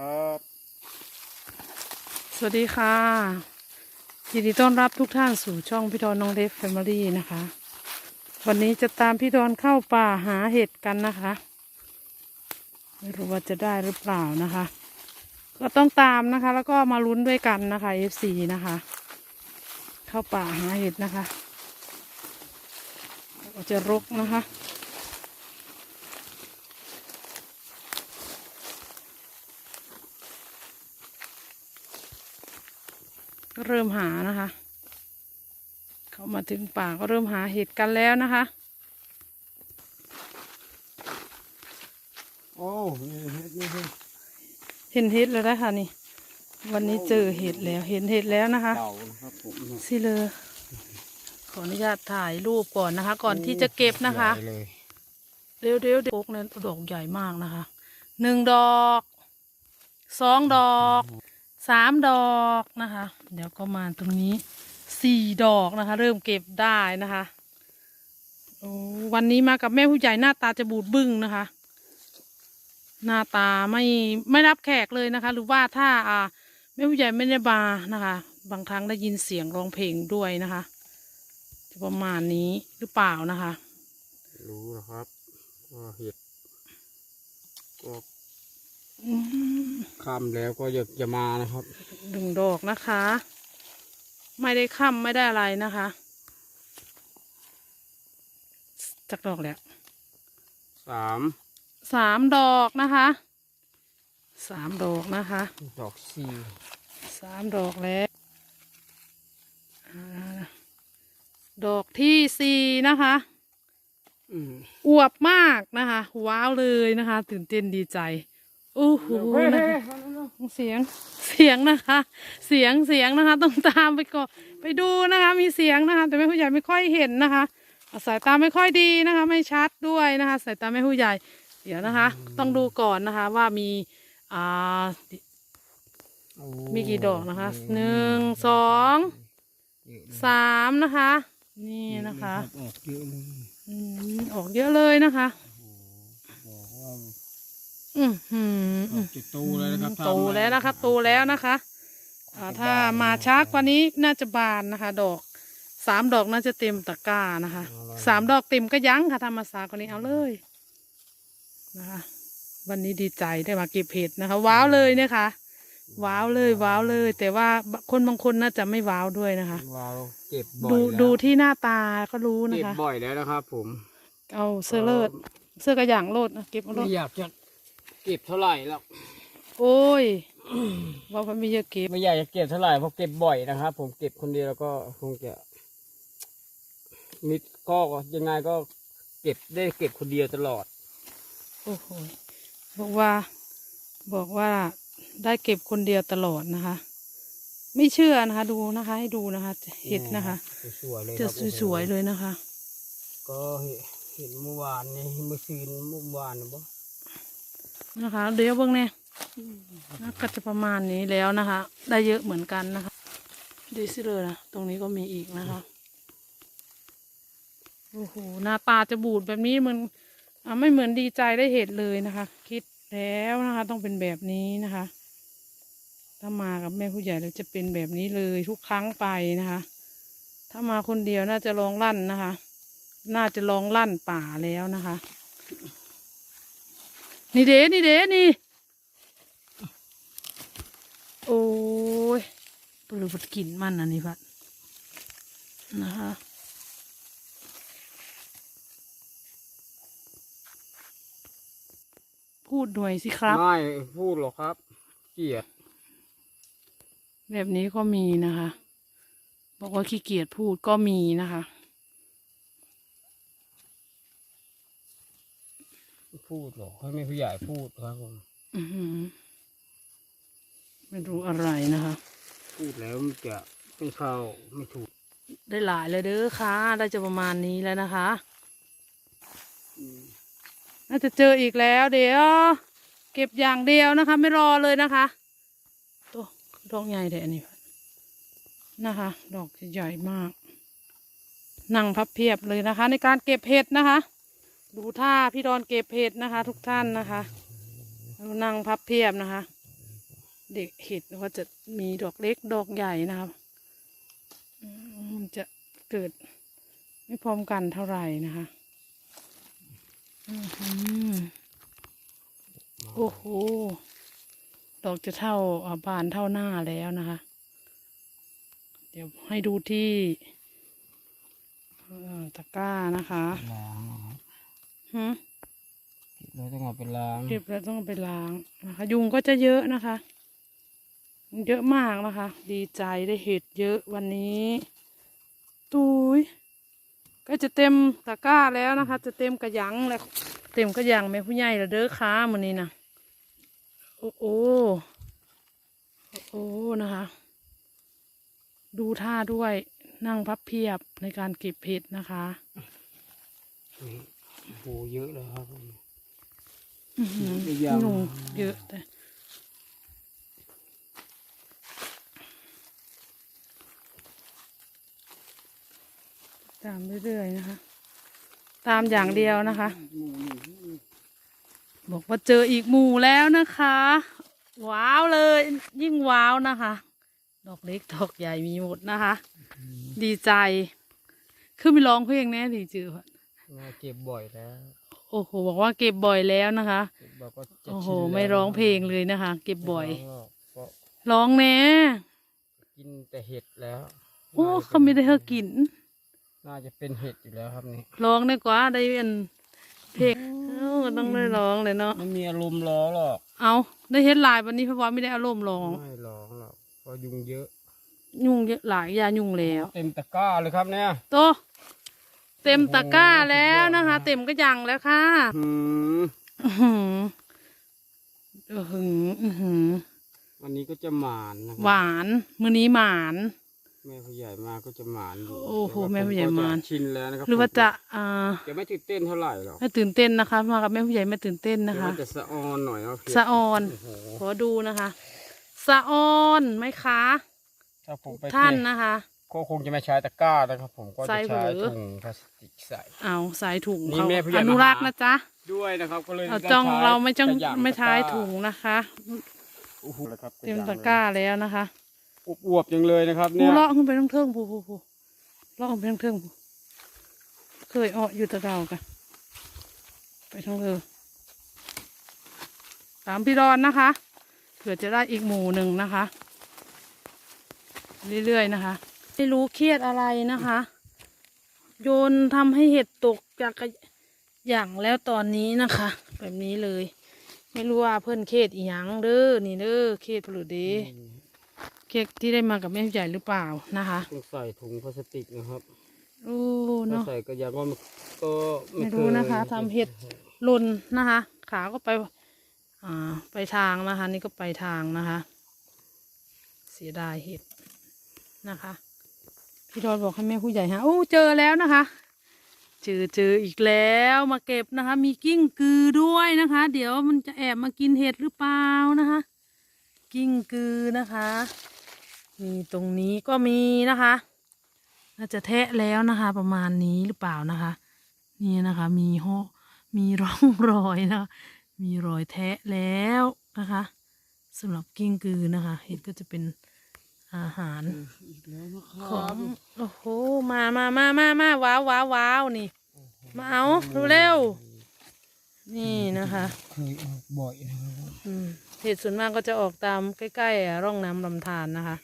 ครับ สวัสดีค่ะ ยินดีต้อนรับทุกท่านสู่ช่องพี่ดอนน้องเล็กแฟมิลี่นะคะ วันนี้จะตามพี่ดอนเข้าป่าหาเห็ดกันนะคะ ไม่รู้ว่าจะได้หรือเปล่านะคะ ก็ต้องตามนะคะ แล้วก็มาลุ้นด้วยกันนะคะ FC นะคะ เข้าป่าหาเห็ดนะคะจะรกนะคะ เริ่มหานะคะ เขามาถึงป่าก็เริ่มหาเห็ดกันแล้วนะคะ โอ้นี่เฮ็ดนี่เฮ็ดเห็นเห็ดแล้วนะคะนี่ วันนี้เจอเห็ดแล้ว เห็นเห็ดแล้วนะคะเต่านะครับผมสิเลยขออนุญาตถ่ายรูปก่อนนะคะ ก่อนที่จะเก็บนะคะ ใหญ่เลยเร็วๆเดี๋ยวโอ๊กนั้นดอกใหญ่มากนะคะ หนึ่งดอก สองดอก สามดอกนะคะ เดี๋ยวก็มาตรงนี้สี่ดอกนะคะ เริ่มเก็บได้นะคะโอ้วันนี้มากับแม่ผู้ใหญ่หน้าตาจะบูดบึ้งนะคะ หน้าตาไม่ไม่รับแขกเลยนะคะ หรือว่าถ้าอ่าแม่ผู้ใหญ่ไม่ได้มานะคะ บางครั้งได้ยินเสียงร้องเพลงด้วยนะคะจะประมาณนี้หรือเปล่านะคะ รู้นะครับว่าเห็ดก็อื มค่ำแล้วก็อยากจะมานะครับหนึ่งดอกนะคะ ไม่ได้ค่ำไม่ได้อะไรนะคะจักดอกแล้วสามสามดอกนะคะสามดอกนะคะ ดอกสี่สามดอกแล้วอ่าดอกที่สี่นะคะอืมอวบมากนะคะ ว้าวเลยนะคะ ตื่นเต้นดีใจ โอ้โหเฮ้ยนะคะเสียงเสียงนะคะ เสียงเสียงนะคะ ต้องตามไปก่อนไปดูนะคะ มีเสียงนะคะ แต่แม่ผู้ใหญ่ไม่ค่อยเห็นนะคะอะสายตาไม่ค่อยดีนะคะ ไม่ชัดด้วยนะคะสายตาแม่ผู้ใหญ่ เดี๋ยวนะคะ ต้องดูก่อนนะคะว่ามีอ่าโอ้มีกี่ดอกนะคะหนึ่งสองเยอะเลยสามนะคะ นี่นะคะออกเยอะเลยอืมออกเยอะเลยนะคะบอกว่า อืมหืมออกจะโตแล้วนะครับโตแล้วนะคะโตแล้วนะคะอ่าถ้ามาช้ากว่านี้น่าจะบานนะคะ ดอกสามดอกน่าจะเต็มตะกร้านะคะสามดอกเต็มก็ยั้งค่ะทำมาสากว่านี้เอาเลยนะคะ วันนี้ดีใจได้มาเก็บเห็ดนะคะ ว้าวเลยเนี่ยค่ะ ว้าวเลยว้าวเลย แต่ว่าคนบางคนน่าจะไม่ว้าวด้วยนะคะ ว้าวเก็บบ่อยดูแล้วดูที่หน้าตาก็รู้นะเก็บคะ บ่อยแล้วนะครับผมเอาเสื้อเลิศเสื้อกระหย่างโลดนะเก็บเอาโลไม่ด อยากจะ เก็บเท่าไหร่แล้วโอ้ยว่าเขาไม่เยอะเก็บไม่อยากจะเก็บเท่าไหร่เพราะเก็บบ่อยนะครับ ผมเก็บคนเดียวแล้วก็คงจะมิดก็ยังไงก็เก็บได้เก็บคนเดียวตลอด โอ้โหบอกว่าบอกว่าได้เก็บคนเดียวตลอดนะคะ ไม่เชื่อนะคะ ดูนะคะ ให้ดูนะคะเห็ดนะคะสวยๆเลยจะครับสวยๆเลยนะคะ ก็เห็นเมื่อวานนี่เมื่อคืนเมื่อวานนะบ่ นะคะเดี๋ยวเบิ่งเนี่ยก็จะประมาณนี้แล้วนะคะ ได้เยอะเหมือนกันนะคะดีสิเลยนะตรงนี้ก็มีอีกนะคะโอ้โหหน้าตาจะบูดแบบนี้มันไม่เหมือนดีใจได้เห็ดเลยนะคะ คิดแล้วนะคะ ต้องเป็นแบบนี้นะคะ ถ้ามากับแม่ผู้ใหญ่แล้วจะเป็นแบบนี้เลยทุกครั้งไปนะคะ ถ้ามาคนเดียวน่าจะลองลั่นนะคะ น่าจะลองลั่นป่าแล้วนะคะ นี่เด้นี่เด้นี่ โอ้ยปลือพัดกลิ่นมันอันนี้พัดนะคะพูดหน่อยสิครับ ไม่พูดหรอกครับเกลียด แบบนี้ก็มีนะคะ บอกว่าขี้เกียจพูดก็มีนะคะ พูดหรอกให้แม่ผู้ใหญ่พูดครับผมอือหือไม่รู้อะไรนะคะ พูดแล้วมันจะไม่เข้าไม่ถูกได้หลายเลยเด้อค่ะ ได้จะประมาณนี้แล้วนะคะน่าจะเจออีกแล้วเดี๋ยว เก็บอย่างเดียวนะคะ ไม่รอเลยนะคะตัวดอกใหญ่แต่อันนี้นะคะ ดอกใหญ่มาก นั่งพับเพียบเลยนะคะ ในการเก็บเห็ดนะคะ ดูท่าพี่ดอนเก็บเห็ดนะคะ ทุกท่านนะคะนั่งพับเพียบนะคะ เด็กเห็ดก็จะมีดอกเล็กดอกใหญ่นะครับมันจะเกิดไม่พร้อมกันเท่าไหร่นะคะโอ้โห ดอกจะเท่าบานเท่าหน้าแล้วนะคะ เดี๋ยวให้ดูที่ตะกร้านะคะ ฮะเก็บแล้วต้องเอาไปล้าง เก็บแล้วต้องเอาไปล้างนะคะ ยุงก็จะเยอะนะคะ เยอะมากนะคะ ดีใจได้เห็ดเยอะวันนี้ตุยก็จะเต็มตะกร้าแล้วนะคะ จะเต็มกระหยังแล้วเต็มกระหยังแม่ผู้ใหญ่และเด้อค้ามันนี้นะโอ้โอ้โอ้นะคะ ดูท่าด้วยนั่งพับเพียบในการเก็บเห็ดนะคะนี่ โอ้โหเยอะเลยครับผมอื้อหืออีกอย่างยุงเยอะแต่ตามเรื่อยๆนะคะ ตามอย่างเดียวนะคะ บอกว่าเจออีกหมู่แล้วนะคะ ว้าวเลย ยิ่งว้าวนะคะ ดอกเล็กดอกใหญ่มีหมดนะคะ ดีใจขึ้นไปร้องเพลงแน่ดีจือ มาเก็บบ่อยแล้วโอ้โหบอกว่าเก็บบ่อยแล้วนะคะเก็บบ่อยก็จะโอ้โห ชินแล้วไม่ร้องเพลงเลยนะคะ เก็บบ่อย ไม่ร้งหรอกเพราะร้องแน่กินแต่เห็ดแล้วโอ้เขาไม่ได้เธอกิน น่าจะเป็นเห็ดอยู่แล้วครับนี่ร้องได้กว่าได้เป็นเพลงเอ้าต้องได้ร้องเลยเนาะไม่มีอารมณ์ร้องหรอกเอาได้เฮ็ดหลายวันนี้เพราะว่าไม่ได้อารมณ์ร้องไม่ร้องหรอกเพราะยุงเยอะ ยุ่งเยอะหลายยายุ่งแล้ว เต็มตะกร้าเลยครับเนี่ย โตะ เต็มตะกร้าแล้วนะคะ เต็มก็ยังแล้วค่ะหืมอื้อหืออื้อหืออื้อหือวันนี้ก็จะหมานนะคหรับวานมื้อนี้หมาน แม่ผู้ใหญ่มาก็จะหมานอยู่โอ้โหต่ว่แม่ผู้ใหญ่ผก็มาน ชินแล้วนะครับหรือว่าจะอ่าจะไม่ตื่นเต้นเท่าไหร่หรอกไม่ตื่นเต้นนะคะ มากับแม่ผู้ใหญ่ไม่ตื่นเต้นนะแต่คะ ว่าจะสะออนหน่อยเนาะเผ็ดสะออน โอ้โหขอดูนะคะ สะออนไหมคะ ถ้าผมไปท่านเก็บนะคะ ก็คงจะไม่ใช้ตะกร้านะครับ ผมก็ใส่จะใช้เหรอถุงพลาสติกใส่ เอาสายถุงนี่เขาแม่ผู้ใหญ่อนุรักษ์มาหานะจ๊ะด้วยนะครับก็เลยเราด้จ้องใช้เราไม่จ้องกระหย่ำไม่ใช้ตะกร้าถุงนะคะโอ้โหเลยครับเต็มระหตะย่ำกร้าแล้วนะคะเลยอวบๆจังเลยนะครับผู้เนี่ยเลาะขึ้นไปทั้งเทิงผู้ผู้ผู้เลาะขึ้นไปทั้งเทิงผู้เคยอ้ออยู่แตะเกากันไปทั้งเลยตามพี่รอนนะคะเผื่อจะได้อีกหมู่หนึ่งนะคะ เรื่อยๆนะคะ ไม่รู้เครียดอะไรนะคะ โยนทำให้เห็ดตกจากกระอย่างแล้วตอนนี้นะคะ แบบนี้เลย ไม่รู้ว่าเพื่อนเครียดอีหยังเด้อนี่เด้อเครียดหรือเด้เครียดที่ได้มากับแม่ใหญ่หรือเปล่านะคะต้องใส่ถุงพลาสติกนะครับโอ้ถ้าเนาะใส่กระยาก็ไม่ก็ไม่รู้นะคะเยทำเห็ดหล่นนะคะ ขาก็ไป อ่า ไปทางนะคะ นี่ก็ไปทางนะคะ เสียดายเห็ดนะคะ พี่ดอนบอกให้แม่ผู้ใหญ่ฮะโอ้เจอแล้วนะคะเจอเจออีกแล้วมาเก็บนะคะ มีกิ้งกือด้วยนะคะ เดี๋ยวมันจะแอบมากินเห็ดหรือเปล่านะคะ กิ้งกือนะคะมีตรงนี้ก็มีนะคะ น่าจะแทะแล้วนะคะ ประมาณนี้หรือเปล่านะคะ นี่นะคะ มีห่อมีร่องรอยนะคะมีรอยแทะแล้วนะคะสำหรับกิ้งกือนะคะ เห็ดก็จะเป็น อาหารอีกแล้วนะคขรัอบงโอ้โหมามามามามาว้าวว้าวว้าวนี่ มาเอาเร็วๆนี่นะคะเคยออกบ่อยนะครับอืมเห็ดส่วนมากก็จะออกตามใกล้ๆอะร่องน้ำลำธารนะคะ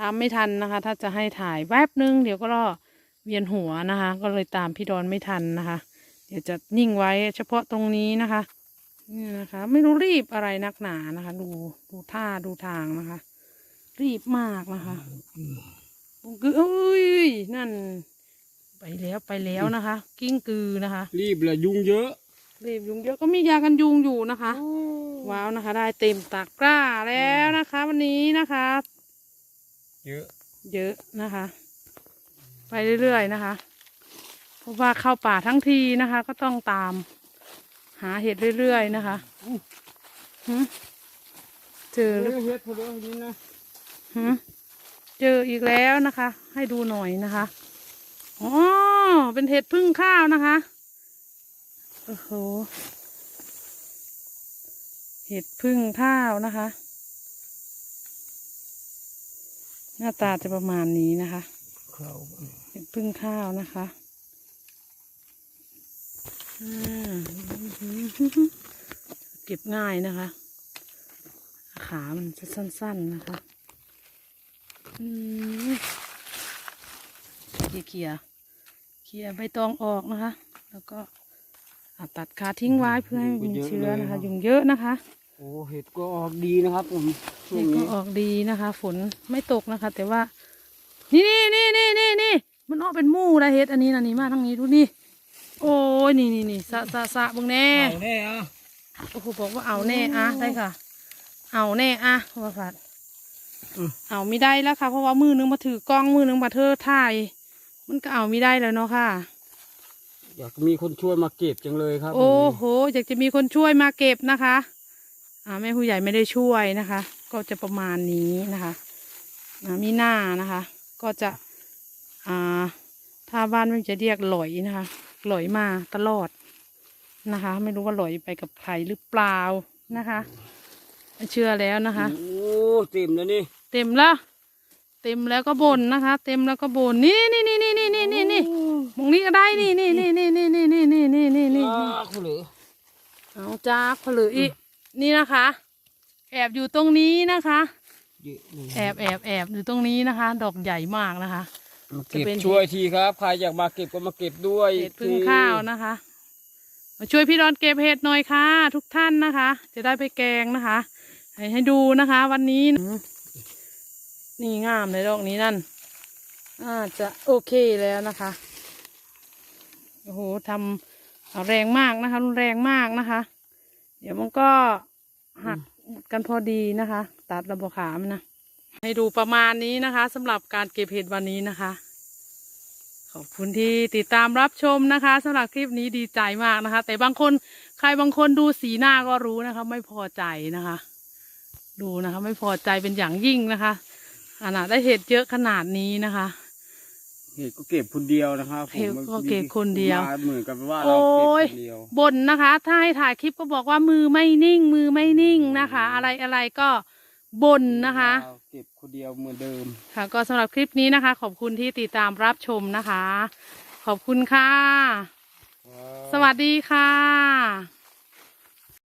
ตามไม่ทันนะคะ ถ้าจะให้ถ่ายแวบนึงเดี๋ยวก็รอเวียนหัวนะคะ ก็เลยตามพี่ดอนไม่ทันนะคะ เดี๋ยวจะนิ่งไว้เฉพาะตรงนี้นะคะนี่นะคะ ไม่รู้รีบอะไรนักหนานะคะ ดูดูท่าดูทางนะคะ รีบมากนะคะกืออุ้ยนั่น ไปแล้วไปแล้วนะคะ กิ้งกือนะคะ รีบเลยยุงเยอะ รีบยุงเยอะก็มียากันยุงอยู่นะคะ ว้าวนะคะ ได้เต็มตะกร้าแล้วนะคะ วันนี้นะคะ เยอะ เยอะนะคะ ไปเรื่อยๆนะคะเพราะว่าเข้าป่าทั้งทีนะคะ ก็ต้องตาม หาเห็ดเรื่อยๆนะคะหึเจอหรือเฮ็ดเถอะนี้นะ เจออีกแล้วนะคะ ให้ดูหน่อยนะคะอ๋อเป็นเห็ดพึ่งข้าวนะคะโอ้โหเห็ดพึ่งข้าวนะคะ หน้าตาจะประมาณนี้นะคะเห็ดพึ่งข้าวนะคะเก็บง่ายนะคะ ขามันจะสั้น ๆ นะคะ อืมเคลียร์เคลียร์ใบตองออกนะคะ แล้วก็อะตัดขาทิ้งไว้เพื่อให้มันมีเชื้อนะคะ ยุงเยอะนะคะ โอ้เห็ดก็ออกดีนะครับผมช่วเห็งดก็นี้ออกดีนะคะ ฝนไม่ตกนะคะ แต่ว่า นี่นี่นี่นี่นี่นี่มันออกเป็นหมู่นะเห็ดอันนี้นะนี่มาทางนี้ดูนี่ โอ้ยนี่นี่นี่สะสะสะเบึงแน่เอาแน่อะโอ้โหบอกว่าเอาแน่อะได้ค่ะ เอาแน่อะว่าค่ะ เอาไม่ได้แล้วค่ะ เพราะว่ามือนึงมาถือกล้องมือนึงมาเธอถ่าย มันก็เอาไม่ได้แล้วเนาะค่ะ อยากมีคนช่วยมาเก็บจังเลยครับโอ้โห อยากจะมีคนช่วยมาเก็บนะคะ อ่าแม่ผู้ใหญ่ไม่ได้ช่วยนะคะ ก็จะประมาณนี้นะคะอ่ามีหน้านะคะ ก็จะ อ่า ถ้าบ้านมันจะเรียกหลอยนะคะหลอยมาตลอดนะคะ ไม่รู้ว่าหลอยไปกับใครหรือเปล่านะคะ เชื่อแล้วนะคะ โอ้เต็มแล้วนี่ เต็มแล้ว เต็มแล้วก็บ่นนะคะ เต็มแล้วก็บ่นนี่นี่นี่นี่นี่นี่นี่นี่มองนี้ก็ได้นี่นี่นี่นี่นี่นี่นี่นี่นี่นี่นี่อ้าวคุณเหลือเอาจากผลืออีกนี่นะคะ แอบอยู่ตรงนี้นะคะเยอะเลยแอบแอบแอบอยู่ตรงนี้นะคะ ดอกใหญ่มากนะคะมาเก็บจะเป็นช่วยทีครับ ใครอยากมาเก็บก็มาเก็บด้วยเห็ดพึ่งข้าวนะคะ มาช่วยพี่ดอนเก็บเห็ดหน่อยค่ะ ทุกท่านนะคะ จะได้ไปแกงนะคะ ให้ให้ดูนะคะ วันนี้ นี่งามเลยดอกนี้นั่นอาจะโอเคแล้วนะคะโอ้โหทำแรงมากนะคะ รุนแรงมากนะคะ เดี๋ยวมันก็หักกันพอดีนะคะ ตัดระบบขามนนะให้ดูประมาณนี้นะคะสำหรับการเก็บเห็ดวันนี้นะคะ ขอบคุณที่ติดตามรับชมนะคะสำหรับคลิปนี้ดีใจมากนะคะ แต่บางคนใครบางคนดูสีหน้าก็รู้นะคะ ไม่พอใจนะคะ ดูนะคะ ไม่พอใจเป็นอย่างยิ่งนะคะ ขนาดได้เห็ดเยอะขนาดนี้นะคะ เห็ดก็เก็บคนเดียวนะครับผมเห็ดก็เก็บคนเดียวมาเหมือนกับว่าโอ้เราเก็บยคนเดียวบ่นนะคะ ถ้าให้ถ่ายคลิปก็บอกว่ามือไม่นิ่ง มือไม่นิ่งนะคะ อะไรอะไรก็บ่นนะคะเราเก็บคนเดียวเหมือนเดิม ค่ะ ก็สำหรับคลิปนี้นะคะ ขอบคุณที่ติดตามรับชมนะคะ ขอบคุณค่ะ สวัสดีค่ะ